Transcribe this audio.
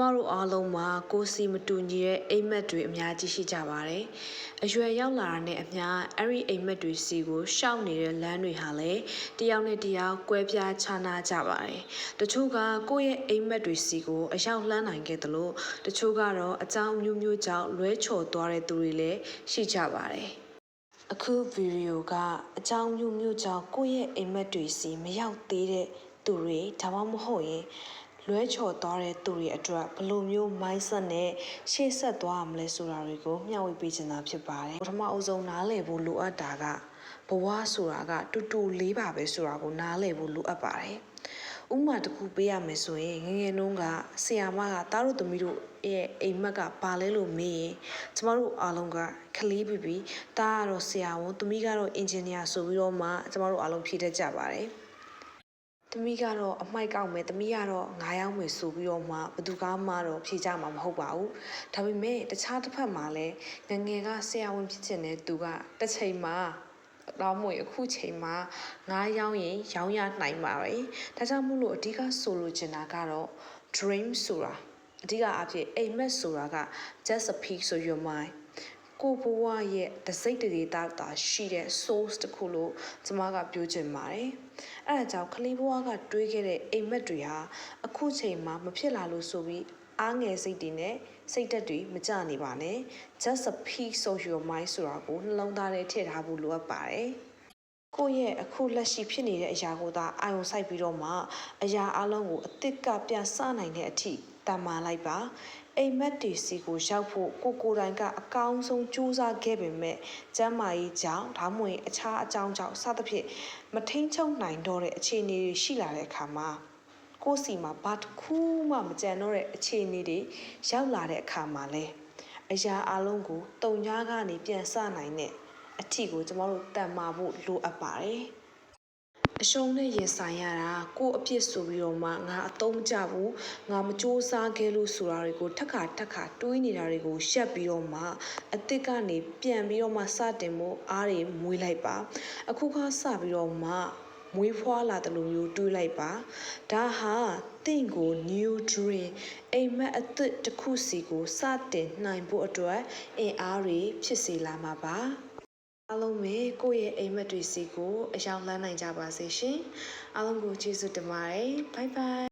မတို့အားလုံးမှာကိုယ်စီမတူညီတဲ့အိမ်မက်တွေအများကြီးရှိကြပါတယ်။အရွယ်ရောက်လာတာနဲ့အမျှအဲ့ဒီအိမ်မက်တွေစီကိုရှောက်နေတဲ့လမ်းတွေဟာလည်းတယောက်နဲ့တယောက်ကွဲပြားခြားနားကြပါတယ်။တချို့ကကိုယ့်ရဲ့အိမ်မက်တွေစီကိုအရောက်လှမ်းနိုင်ခဲ့တယ်လို့တချို့ကတော့အကြောင်းမျိုးမျိုးကြောင့်လွဲချော်သွားတဲ့သူတွေလည်းရှိကြပါတယ်။အခုဗီဒီယိုကအကြောင်းမျိုးမျိုးကြောင့်ကိုယ့်ရဲ့အိမ်မက်တွေစီမရောက်သေးတဲ့သူတွေဒါမှမဟုတ်ရင် လွဲချော်သွားတဲ့သူတွေအတွက်ဘယ်လိုမျိုး mindset နဲ့ရှေ့ဆက်သွားရမလဲဆိုတာတွေကိုမျှဝေပေးချင်တာဖြစ်ပါတယ်ပထမအဦးဆုံးနားလည်ဖို့လိုအပ်တာကဘဝဆိုတာကတူတူလေးပါပဲဆိုတာကိုနားလည်ဖို့လိုအပ်ပါတယ်ဥပမာတစ်ခုပေးရမယ်ဆိုရင်ငယ်ငယ်တုန်းကဆီယာမကတားတို့သမီးတို့ရဲ့အိမ်မက်ကပါလဲလို့မေးရင်ကျမတို့အားလုံးကခလေးပြီးပြီးတားကတော့ဆရာဝန်သမီးကတော့အင်ဂျင်နီယာဆိုပြီးတော့မှကျမတို့အားလုံးဖြည့်တတ်ကြပါတယ် သမီးကတော့အမိုက်ကောက်မယ်သမီးကတော့ငားရောက်မယ်ဆိုပြီးတော့မှဘယ်သူကမှတော့ဖြေကြမှာမဟုတ်ပါဘူးဒါပေမဲ့တခြားတစ်ဖက်မှာလည်းငယ်ငယ်ကဆရာဝန်ဖြစ်ချင်တဲ့သူကတစ်ချိန်မှာတော့မွေအခုချိန်မှာငားရောင်းရင်ရောင်းရနိုင်ပါပဲဒါကြောင့်မို့လို့အဓိကဆိုလိုချင်တာကတော့ dream ဆိုတာအဓိကအဖြစ်အိမ်မက်ဆိုတာက just a peek of your mind ကိုဘဝရဲ့တစိတ်တရေတာတာရှိတဲ့ source တစ်ခုလို့ကျွန်မကပြောချင်ပါတယ်။အဲဒါကြောင့်ကလေးဘဝကတွေးခဲ့တဲ့အိမ်မက်တွေဟာအခုချိန်မှာမဖြစ်လာလို့ဆိုပြီးအားငယ်စိတ်တွေနဲ့စိတ်သက်တွေမကြနေပါနဲ့ just a piece of your mind ဆိုတာကိုနှလုံးသားထဲထည့်ထားဖို့လိုအပ်ပါတယ်။ကိုယ့်ရဲ့အခုလက်ရှိဖြစ်နေတဲ့အရာကိုသာအာရုံစိုက်ပြီးတော့မှအရာအလုံးကိုအစ်စ်ကပြန်စနိုင်တဲ့အထိတမ်းမာလိုက်ပါ အိမ်မက်တီစီကိုရောက်ဖို့ကိုကိုယ်တိုင်ကအကောင်းဆုံးကြိုးစားခဲ့ပေမဲ့ကျမ်းမာရေးကြောင့်ဒါမှမဟုတ်အခြားအကြောင်းကြောင့်စသဖြင့်မထိန်ချုံနိုင်တော့တဲ့အခြေအနေတွေရှိလာတဲ့အခါမှာကိုယ်စီမှာဘာတစ်ခုမှမကြံတော့တဲ့အခြေအနေတွေရောက်လာတဲ့အခါမှာလဲအရာအလုံးကိုတုံညာကနေပြန်စနိုင်တဲ့အထီကိုကျမတို့တန်မာဖို့လိုအပ်ပါတယ်။ အရှုံးနဲ့ရင်ဆိုင်ရတာကိုယ့်အပြစ်ဆိုပြီးတော့မှငါအတုံးမကြဘူးငါမစူးစားခဲ့လို့ဆိုတာတွေကိုထက်ခါထက်ခါတွေးနေတာတွေကိုရှက်ပြီးတော့မှအစ်စ်ကနေပြန်ပြီးတော့မှစတင်ဖို့အားတွေမွေးလိုက်ပါအခုခါစပြီးတော့မှမွေးဖွားလာတယ်လို့မျိုးတွေးလိုက်ပါဒါဟာတင့်ကို new dream အိမ်မက်အသစ်တစ်ခုစီကိုစတင်နိုင်ဖို့အတွက်အင်အားတွေဖြစ်စေလာမှာပါ အားလုံးပဲကိုယ့်ရဲ့အိမ်မက်တွေစီကို အရောက်လန်းနိုင်ကြပါစေရှင်အားလုံးကိုကျေးဇူးတင်ပါတယ်ဘိုင်ဘိုင်